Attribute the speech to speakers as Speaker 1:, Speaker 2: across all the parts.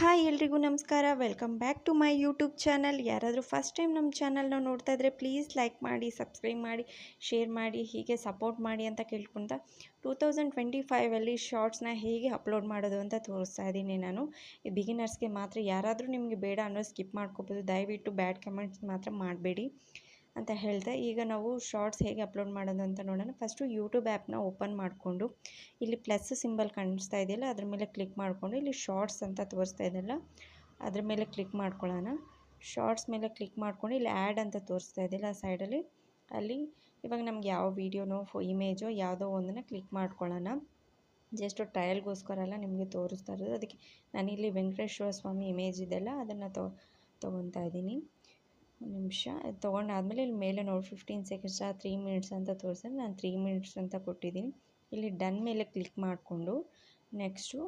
Speaker 1: Hi ಎಲ್ರಿಗೂ ನಮಸ್ಕಾರ. Welcome back to my YouTube channel ಯಾರಾದರೂ ಫಸ್ಟ್ ಟೈಮ್ ನಮ್ಮ ಚಾನಲ್ನ ನೋಡ್ತಾ ಇದ್ರೆ ಪ್ಲೀಸ್ ಲೈಕ್ ಮಾಡಿ ಸಬ್ಸ್ಕ್ರೈಬ್ ಮಾಡಿ ಶೇರ್ ಮಾಡಿ, ಹೀಗೆ ಸಪೋರ್ಟ್ ಮಾಡಿ ಅಂತ ಕೇಳ್ಕೊಂತ ಟೂ ತೌಸಂಡ್ ಟ್ವೆಂಟಿ ಫೈವಲ್ಲಿ ಶಾರ್ಟ್ಸ್ನ ಹೇಗೆ ಅಪ್ಲೋಡ್ ಮಾಡೋದು ಅಂತ ತೋರಿಸ್ತಾ ಇದ್ದೀನಿ ನಾನು. ಬಿಗಿನರ್ಸ್ಗೆ ಮಾತ್ರ ಯಾರಾದರೂ ನಿಮಗೆ ಬೇಡ ಅನ್ನೋ ಸ್ಕಿಪ್ ಮಾಡ್ಕೋಬೋದು. ದಯವಿಟ್ಟು ಬ್ಯಾಡ್ ಕಮೆಂಟ್ಸ್ ಮಾತ್ರ ಮಾಡಬೇಡಿ. ಅಂತ ಹೇಳಿದೆ. ಈಗ ನಾವು ಶಾರ್ಟ್ಸ್ ಹೇಗೆ ಅಪ್ಲೋಡ್ ಮಾಡೋದು ಅಂತ ನೋಡೋಣ. ಫಸ್ಟು ಯೂಟ್ಯೂಬ್ ಆ್ಯಪ್ನ ಓಪನ್ ಮಾಡಿಕೊಂಡು, ಇಲ್ಲಿ ಪ್ಲಸ್ ಸಿಂಬಲ್ ಕಾಣಿಸ್ತಾ ಇದೆಯಲ್ಲ, ಅದ್ರ ಮೇಲೆ ಕ್ಲಿಕ್ ಮಾಡಿಕೊಂಡು, ಇಲ್ಲಿ ಶಾರ್ಟ್ಸ್ ಅಂತ ತೋರಿಸ್ತಾ ಇದೆಯಲ್ಲ, ಅದ್ರ ಮೇಲೆ ಕ್ಲಿಕ್ ಮಾಡ್ಕೊಳ್ಳೋಣ. ಶಾರ್ಟ್ಸ್ ಮೇಲೆ ಕ್ಲಿಕ್ ಮಾಡ್ಕೊಂಡು, ಇಲ್ಲಿ ಆ್ಯಡ್ ಅಂತ ತೋರಿಸ್ತಾ ಇದೆಯಲ್ಲ ಸೈಡಲ್ಲಿ, ಅಲ್ಲಿ ಇವಾಗ ನಮ್ಗೆ ಯಾವ ವೀಡಿಯೋನೋ, ಫೋ, ಇಮೇಜೋ ಯಾವುದೋ ಒಂದನ್ನು ಕ್ಲಿಕ್ ಮಾಡ್ಕೊಳ್ಳೋಣ. ಜಸ್ಟ್ ಟ್ರಯಲ್ಗೋಸ್ಕರ ಎಲ್ಲ ನಿಮಗೆ ತೋರಿಸ್ತಾ ಇರೋದು. ಅದಕ್ಕೆ ನಾನಿಲ್ಲಿ ವೆಂಕಟೇಶ್ವರ ಸ್ವಾಮಿ ಇಮೇಜ್ ಇದೆಲ್ಲ ಅದನ್ನು ತೊ, ತೊಗೊತಾ ಇದ್ದೀನಿ. ಒಂದು ನಿಮಿಷ ತೊಗೊಂಡಾದ್ಮೇಲೆ ಇಲ್ಲಿ ಮೇಲೆ ನೋಡಿ ಫಿಫ್ಟೀನ್ ಸೆಕೆಂಡ್ಸ್ ತ್ರೀ ಮಿನಿಟ್ಸ್ ಅಂತ ತೋರಿಸಿದ್ರೆ ನಾನು ತ್ರೀ ಮಿನಿಟ್ಸ್ ಅಂತ ಕೊಟ್ಟಿದ್ದೀನಿ. ಇಲ್ಲಿ ಡನ್ ಮೇಲೆ ಕ್ಲಿಕ್ ಮಾಡಿಕೊಂಡು ನೆಕ್ಸ್ಟು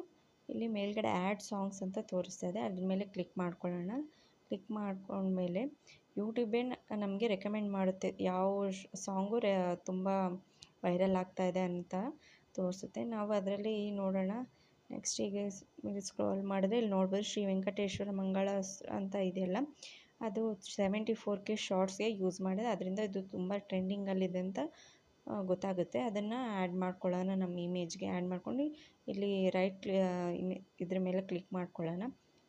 Speaker 1: ಇಲ್ಲಿ ಮೇಲ್ಗಡೆ ಆ್ಯಡ್ ಸಾಂಗ್ಸ್ ಅಂತ ತೋರಿಸ್ತಾ ಇದೆ. ಅದ್ರ ಮೇಲೆ ಕ್ಲಿಕ್ ಮಾಡ್ಕೊಳ್ಳೋಣ. ಕ್ಲಿಕ್ ಮಾಡ್ಕೊಂಡ್ಮೇಲೆ ಯೂಟ್ಯೂಬೇ ನಮಗೆ ರೆಕಮೆಂಡ್ ಮಾಡುತ್ತೆ, ಯಾವ ಸಾಂಗು ರೆ ತುಂಬ ವೈರಲ್ ಆಗ್ತಾ ಇದೆ ಅಂತ ತೋರಿಸುತ್ತೆ. ನಾವು ಅದರಲ್ಲಿ ನೋಡೋಣ. ನೆಕ್ಸ್ಟ್ ಈಗ ಸ್ಕ್ರೋಲ್ ಮಾಡಿದ್ರೆ ಇಲ್ಲಿ ನೋಡ್ಬೋದು ಶ್ರೀ ವೆಂಕಟೇಶ್ವರ ಮಂಗಳ ಅಂತ ಇದೆಯಲ್ಲ. ಅದು ಸೆವೆಂಟಿ ಫೋರ್ ಕೆ ಶಾರ್ಟ್ಸ್ಗೆ ಯೂಸ್ ಮಾಡಿದೆ. ಅದರಿಂದ ಇದು ತುಂಬ ಟ್ರೆಂಡಿಂಗಲ್ಲಿದೆ ಅಂತ ಗೊತ್ತಾಗುತ್ತೆ. ಅದನ್ನು ಆ್ಯಡ್ ಮಾಡ್ಕೊಳ್ಳೋಣ, ನಮ್ಮ ಇಮೇಜ್ಗೆ ಆ್ಯಡ್ ಮಾಡ್ಕೊಂಡು ಇಲ್ಲಿ ರೈಟ್ ಇದ್ರ ಮೇಲೆ ಕ್ಲಿಕ್ ಮಾಡ್ಕೊಳ್ಳೋಣ.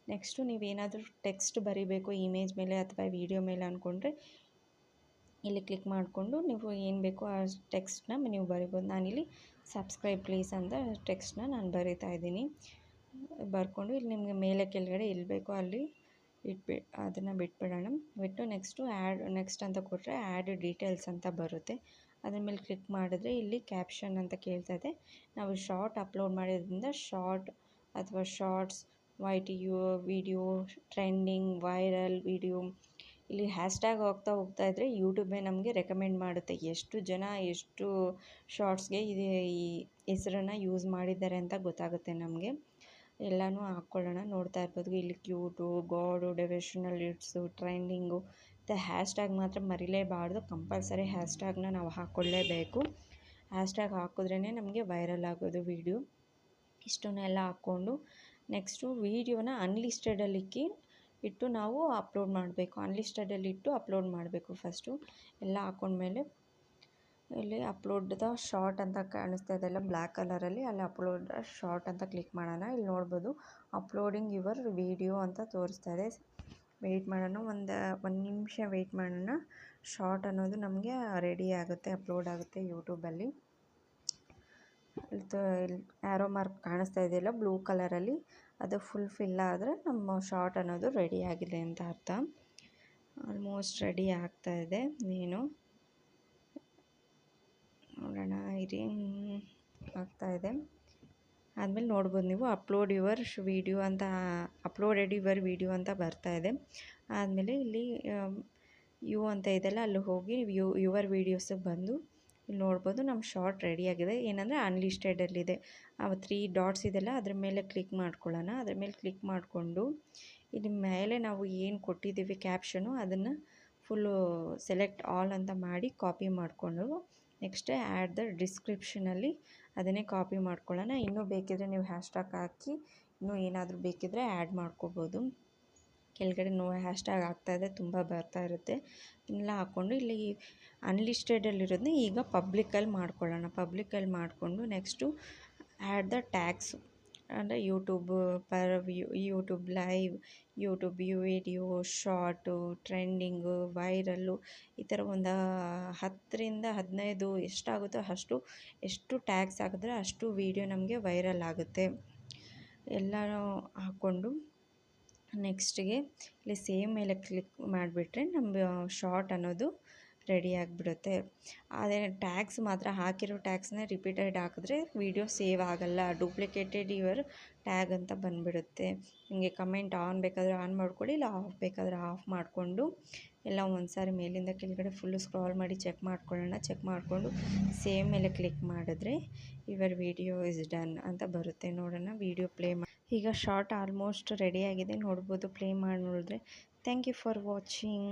Speaker 1: ನೆಕ್ಸ್ಟು ನೀವೇನಾದರೂ ಟೆಕ್ಸ್ಟ್ ಬರೀಬೇಕು ಇಮೇಜ್ ಮೇಲೆ ಅಥವಾ ವಿಡಿಯೋ ಮೇಲೆ ಅಂದ್ಕೊಂಡ್ರೆ ಇಲ್ಲಿ ಕ್ಲಿಕ್ ಮಾಡಿಕೊಂಡು ನೀವು ಏನು ಬೇಕೋ ಆ ಟೆಕ್ಸ್ಟ್ನ ನೀವು ಬರಿಬೋದು. ನಾನಿಲ್ಲಿ ಸಬ್ಸ್ಕ್ರೈಬ್ ಪ್ಲೀಸ್ ಅಂತ ಟೆಕ್ಸ್ಟ್ನ ನಾನು ಬರಿತಾ ಇದ್ದೀನಿ. ಬರ್ಕೊಂಡು ಇಲ್ಲಿ ನಿಮಗೆ ಮೇಲೆ ಕೆಳಗಡೆ ಎಲ್ಲಿ ಬೇಕೋ ಅಲ್ಲಿ ಇಟ್ಬಿ, ಅದನ್ನು ಬಿಟ್ಬಿಡೋಣ. ಬಿಟ್ಟು ನೆಕ್ಸ್ಟು ಆ್ಯಡ್ ನೆಕ್ಸ್ಟ್ ಅಂತ ಕೊಟ್ಟರೆ ಆ್ಯಡ್ ಡೀಟೇಲ್ಸ್ ಅಂತ ಬರುತ್ತೆ. ಅದ್ರ ಮೇಲೆ ಕ್ಲಿಕ್ ಮಾಡಿದ್ರೆ ಇಲ್ಲಿ ಕ್ಯಾಪ್ಷನ್ ಅಂತ ಕೇಳ್ತದೆ ನಾವು ಶಾರ್ಟ್ ಅಪ್ಲೋಡ್ ಮಾಡಿದ್ರಿಂದ ಶಾರ್ಟ್ ಅಥವಾ shorts white you video trending viral video ಇಲ್ಲಿ ಹ್ಯಾಶ್ಟ್ಯಾಗ್ ಹೋಗ್ತಾ ಹೋಗ್ತಾ ಇದ್ದರೆ ಯೂಟ್ಯೂಬೇ ನಮಗೆ ರೆಕಮೆಂಡ್ ಮಾಡುತ್ತೆ. ಎಷ್ಟು ಜನ ಎಷ್ಟು ಶಾರ್ಟ್ಸ್ಗೆ ಇದು ಈ ಹೆಸರನ್ನು ಯೂಸ್ ಮಾಡಿದ್ದಾರೆ ಅಂತ ಗೊತ್ತಾಗುತ್ತೆ ನಮಗೆ. ಎಲ್ಲನೂ ಹಾಕ್ಕೊಳ್ಳೋಣ ನೋಡ್ತಾ ಇರ್ಬೋದು ಇಲ್ಲಿ cute, god, devotional it's trending. ಮತ್ತು ಹ್ಯಾಶ್ಟ್ಯಾಗ್ ಮಾತ್ರ ಮರಿಲೇಬಾರ್ದು. ಕಂಪಲ್ಸರಿ ಹ್ಯಾಶ್ಟ್ಯಾಗ್ನ ನಾವು ಹಾಕ್ಕೊಳ್ಳೇಬೇಕು ಹ್ಯಾಶ್ಟ್ಯಾಗ್ ಹಾಕಿದ್ರೇ ನಮಗೆ ವೈರಲ್ ಆಗೋದು ವೀಡಿಯೋ. ಇಷ್ಟನ್ನೆಲ್ಲ ಹಾಕ್ಕೊಂಡು ನೆಕ್ಸ್ಟು ವೀಡಿಯೋನ ಅನ್ಲಿಸ್ಟೆಡಲ್ಲಿಕ್ಕಿ ಇಟ್ಟು ನಾವು ಅಪ್ಲೋಡ್ ಮಾಡಬೇಕು. ಅನ್ಲಿಸ್ಟೆಡಲ್ಲಿ ಇಟ್ಟು ಅಪ್ಲೋಡ್ ಮಾಡಬೇಕು ಫಸ್ಟು. ಎಲ್ಲ ಹಾಕ್ಕೊಂಡ್ಮೇಲೆ ಇಲ್ಲಿ ಅಪ್ಲೋಡ್ ದ ಶಾರ್ಟ್ ಅಂತ ಕಾಣಿಸ್ತಾ ಇದೆಲ್ಲ ಬ್ಲಾಕ್ ಕಲರ್ ಅಲ್ಲಿ ಅಲ್ಲಿ ಅಪ್ಲೋಡ್ ಶಾರ್ಟ್ ಅಂತ ಕ್ಲಿಕ್ ಮಾಡೋಣ. ಇಲ್ಲಿ ನೋಡ್ಬೋದು ಅಪ್ಲೋಡಿಂಗ್ ಯುವರ್ ವಿಡಿಯೋ ಅಂತ ತೋರಿಸ್ತಾ ಇದೆ. ವೆಯ್ಟ್ ಮಾಡೋಣ. ಒಂದು ಒಂದು ನಿಮಿಷ ವೆಯ್ಟ್ ಮಾಡೋಣ. ಶಾರ್ಟ್ ಅನ್ನೋದು ನಮಗೆ ರೆಡಿ ಆಗುತ್ತೆ ಅಪ್ಲೋಡ್ ಆಗುತ್ತೆ ಯೂಟ್ಯೂಬಲ್ಲಿ ಆ್ಯರೋ ಮಾರ್ಕ್ ಕಾಣಿಸ್ತಾ ಇದೆಯಲ್ಲ ಬ್ಲೂ ಕಲರಲ್ಲಿ ಅದು ಫುಲ್ ಫಿಲ್ ಆದರೆ ನಮ್ಮ ಶಾರ್ಟ್ ಅನ್ನೋದು ರೆಡಿ ಆಗಿದೆ ಅಂತ ಅರ್ಥ. ಆಲ್ಮೋಸ್ಟ್ ರೆಡಿ ಆಗ್ತಾ ಇದೆ. ನೀನು ನೋಡೋಣ, ಇರಿ. ಇದೆ. ಆದಮೇಲೆ ನೋಡ್ಬೋದು ನೀವು ಅಪ್ಲೋಡ್ ಯುವರ್ ವೀಡಿಯೋ ಅಂತ ಅಪ್ಲೋಡೆಡ್ ಯುವರ್ ವೀಡಿಯೋ ಅಂತ ಬರ್ತಾ ಇದೆ. ಆದಮೇಲೆ ಇಲ್ಲಿ ಯು ಅಂತ ಇದೆಲ್ಲ ಅಲ್ಲಿ ಹೋಗಿ ಯು ಯುವರ್ ವೀಡಿಯೋಸಿಗೆ ಬಂದು ಇಲ್ಲಿ ನೋಡ್ಬೋದು, ನಮ್ಮ ಶಾರ್ಟ್ ರೆಡಿಯಾಗಿದೆ ಏನಂದರೆ ಅನ್ಲಿಸ್ಟೆಡಲ್ಲಿದೆ ಆ ತ್ರೀ ಡಾಟ್ಸ್ ಇದೆಲ್ಲ ಅದ್ರ ಮೇಲೆ ಕ್ಲಿಕ್ ಮಾಡ್ಕೊಳ್ಳೋಣ. ಅದ್ರ ಮೇಲೆ ಕ್ಲಿಕ್ ಮಾಡಿಕೊಂಡು ಇಲ್ಲಿ ಮೇಲೆ ನಾವು ಏನು ಕೊಟ್ಟಿದ್ದೀವಿ ಕ್ಯಾಪ್ಷನು ಅದನ್ನು ಫುಲ್ಲು ಸೆಲೆಕ್ಟ್ ಆಲ್ ಅಂತ ಮಾಡಿ ಕಾಪಿ ಮಾಡಿಕೊಂಡು ನೆಕ್ಸ್ಟ್ ಆ್ಯಡ್ ದ ಡಿಸ್ಕ್ರಿಪ್ಷನಲ್ಲಿ ಅದನ್ನೇ ಕಾಪಿ ಮಾಡ್ಕೊಳ್ಳೋಣ. ಇನ್ನೂ ಬೇಕಿದ್ರೆ ನೀವು ಹ್ಯಾಶ್ಟ್ಯಾಗ್ ಹಾಕಿ, ಇನ್ನೂ ಏನಾದರೂ ಬೇಕಿದ್ದರೆ ಆ್ಯಡ್ ಮಾಡ್ಕೋಬೋದು. ಕೆಳಗಡೆ ನೋ ಹ್ಯಾಶ್ಟ್ಯಾಗ್ ಆಗ್ತಾಯಿದೆ ತುಂಬ ಬರ್ತಾ ಇರುತ್ತೆ. ಎಲ್ಲ ಹಾಕ್ಕೊಂಡು ಇಲ್ಲಿ ಅನ್ಲಿಸ್ಟೆಡಲ್ಲಿರೋದನ್ನ ಈಗ ಪಬ್ಲಿಕಲ್ಲಿ ಮಾಡ್ಕೊಳ್ಳೋಣ. ಪಬ್ಲಿಕಲ್ಲಿ ಮಾಡಿಕೊಂಡು ನೆಕ್ಸ್ಟು ಆ್ಯಡ್ ದ ಟ್ಯಾಗ್ಸು. ಅಂದರೆ YouTube per YouTube live YouTube you video short trending viral ಈ ಥರ ಒಂದು ಹತ್ತರಿಂದ ಹದಿನೈದು ಎಷ್ಟಾಗುತ್ತೋ ಅಷ್ಟು, ಎಷ್ಟು ಟ್ಯಾಗ್ಸ್ ಹಾಕಿದ್ರೆ ಅಷ್ಟು ವೀಡಿಯೋ ನಮಗೆ ವೈರಲ್ ಆಗುತ್ತೆ. ಎಲ್ಲನೂ ಹಾಕ್ಕೊಂಡು ನೆಕ್ಸ್ಟಿಗೆ ಇಲ್ಲಿ ಸೇಮ್ ಮೇಲೆ ಕ್ಲಿಕ್ ಮಾಡಿಬಿಟ್ರೆ ನಮ್ಮ ಶಾರ್ಟ್ ಅನ್ನೋದು ರೆಡಿ ಆಗಿಬಿಡುತ್ತೆ. ಆದರೆ ಟ್ಯಾಗ್ಸ್ ಮಾತ್ರ ಹಾಕಿರೋ ಟ್ಯಾಗ್ಸ್ನ ರಿಪೀಟೆಡ್ ಹಾಕಿದ್ರೆ ವೀಡಿಯೋ ಸೇವ್ ಆಗೋಲ್ಲ. ಡೂಪ್ಲಿಕೇಟೆಡ್ ಯುವರ್ ಟ್ಯಾಗ್ ಅಂತ ಬಂದುಬಿಡುತ್ತೆ. ನಿಮಗೆ ಕಮೆಂಟ್ ಆನ್ ಬೇಕಾದರೆ ಆನ್ ಮಾಡ್ಕೊಳ್ಳಿ, ಇಲ್ಲ ಆಫ್ ಬೇಕಾದರೆ ಆಫ್ ಮಾಡಿಕೊಂಡು ಎಲ್ಲ ಒಂದು ಸಾರಿ ಮೇಲಿಂದ ಕೆಳಗಡೆ ಫುಲ್ಲು ಸ್ಕ್ರಾಲ್ ಮಾಡಿ ಚೆಕ್ ಮಾಡ್ಕೊಳ್ಳೋಣ. ಚೆಕ್ ಮಾಡಿಕೊಂಡು ಸೇಮ್ ಮೇಲೆ ಕ್ಲಿಕ್ ಮಾಡಿದ್ರೆ ಯುವರ್ ವಿಡಿಯೋ ಇಸ್ ಡನ್ ಅಂತ ಬರುತ್ತೆ. ನೋಡೋಣ, ವೀಡಿಯೋ ಪ್ಲೇ ಮಾಡಿ. ಈಗ ಶಾರ್ಟ್ ಆಲ್ಮೋಸ್ಟ್ ರೆಡಿಯಾಗಿದೆ ನೋಡ್ಬೋದು ಪ್ಲೇ ಮಾಡಿ ನೋಡಿದ್ರೆ ಥ್ಯಾಂಕ್ ಯು ಫಾರ್ ವಾಚಿಂಗ್.